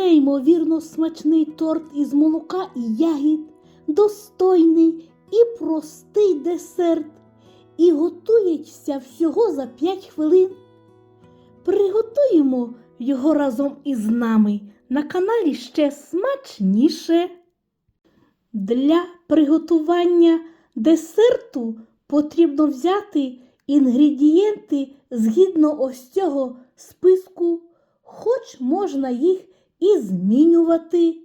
Неймовірно смачний торт із молока і ягід, достойний і простий десерт, і готується всього за 5 хвилин. Приготуємо його разом із нами на каналі ще смачніше. Для приготування десерту потрібно взяти інгредієнти згідно ось цього списку, хоч можна їх і змінювати.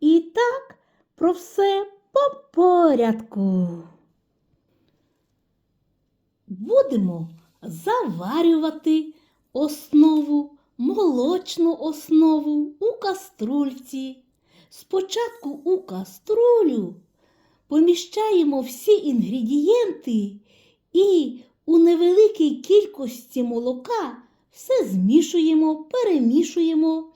І так, про все по порядку. Будемо заварювати основу, молочну основу у каструльці. Спочатку у каструлю поміщаємо всі інгредієнти і у невеликій кількості молока все змішуємо, перемішуємо,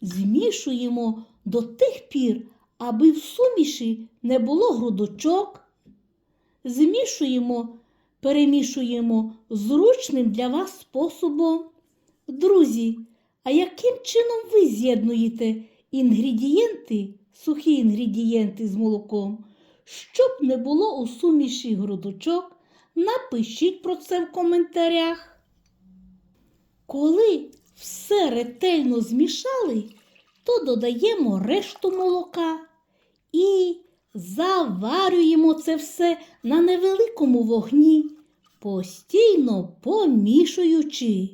змішуємо до тих пір, аби в суміші не було грудочок. Змішуємо, перемішуємо зручним для вас способом. Друзі, а яким чином ви з'єднуєте інгредієнти, сухі інгредієнти з молоком? Щоб не було у суміші грудочок, напишіть про це в коментарях. Коли все ретельно змішали, то додаємо решту молока і заварюємо це все на невеликому вогні, постійно помішуючи.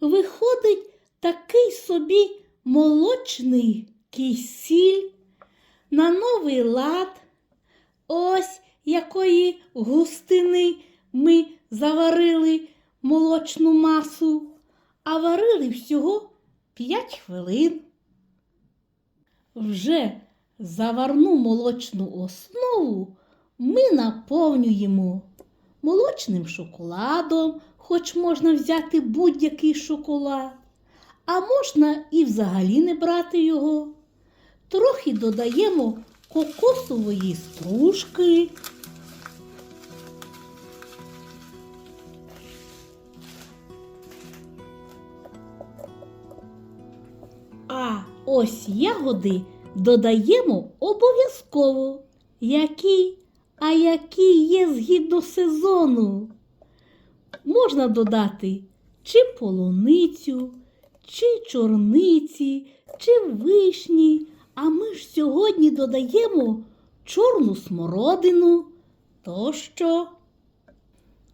Виходить такий собі молочний кисіль на новий лад. Ось якої густини ми заварили молочну масу, а варили всього 5 хвилин. Вже заварну молочну основу ми наповнюємо молочним шоколадом, хоч можна взяти будь-який шоколад, а можна і взагалі не брати його. Трохи додаємо кокосової стружки. А ось ягоди додаємо обов'язково. Які, а які є згідно сезону. Можна додати чи полуницю, чи чорниці, чи вишні. А ми ж сьогодні додаємо чорну смородину тощо.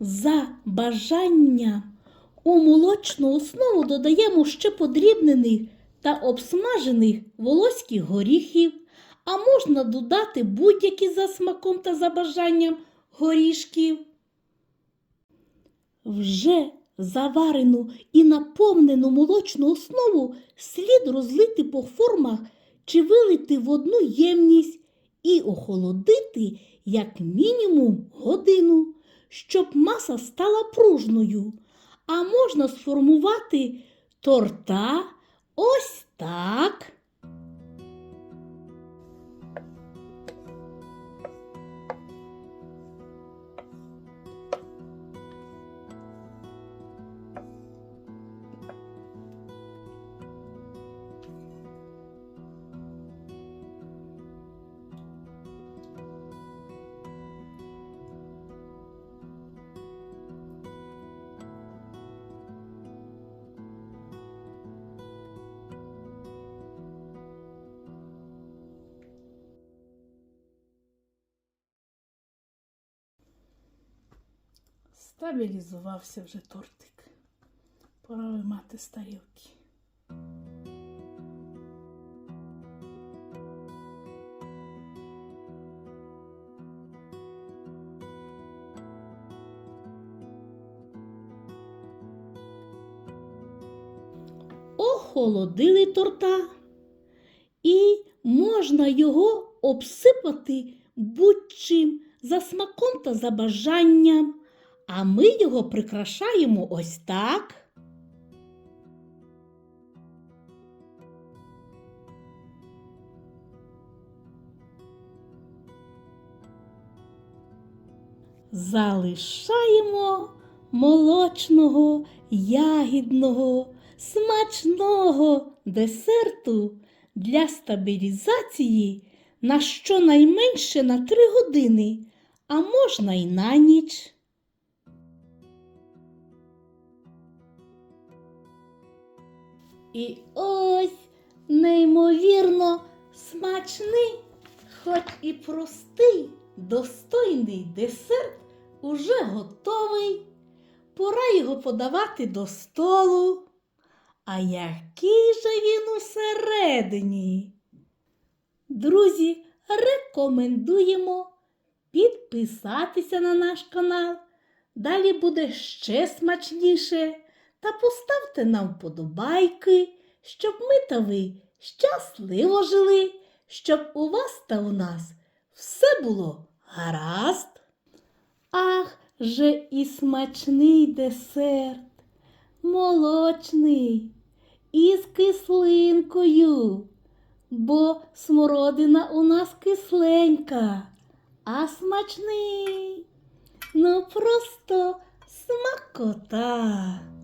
За бажанням у молочну основу додаємо ще подрібнених та обсмажених волоських горіхів, а можна додати будь-які за смаком та за бажанням горішків. Вже заварену і наповнену молочну основу слід розлити по формах чи вилити в одну ємність і охолодити як мінімум годину, щоб маса стала пружною. А можна сформувати торта ось так. Стабілізувався вже тортик. Пора виймати з. Охолодили торта, і можна його обсипати будь-чим за смаком та за бажанням. А ми його прикрашаємо ось так. Залишаємо молочного, ягідного, смачного десерту для стабілізації на щонайменше на 3 години, а можна й на ніч. І ось неймовірно смачний, хоч і простий, достойний десерт уже готовий. Пора його подавати до столу. А який же він усередині? Друзі, рекомендуємо підписатися на наш канал. Далі буде ще смачніше. Та поставте нам вподобайки, щоб ми та ви щасливо жили, щоб у вас та у нас все було гаразд. Ах, же і смачний десерт, молочний, із кислинкою, бо смородина у нас кисленька, а смачний, ну просто смакота.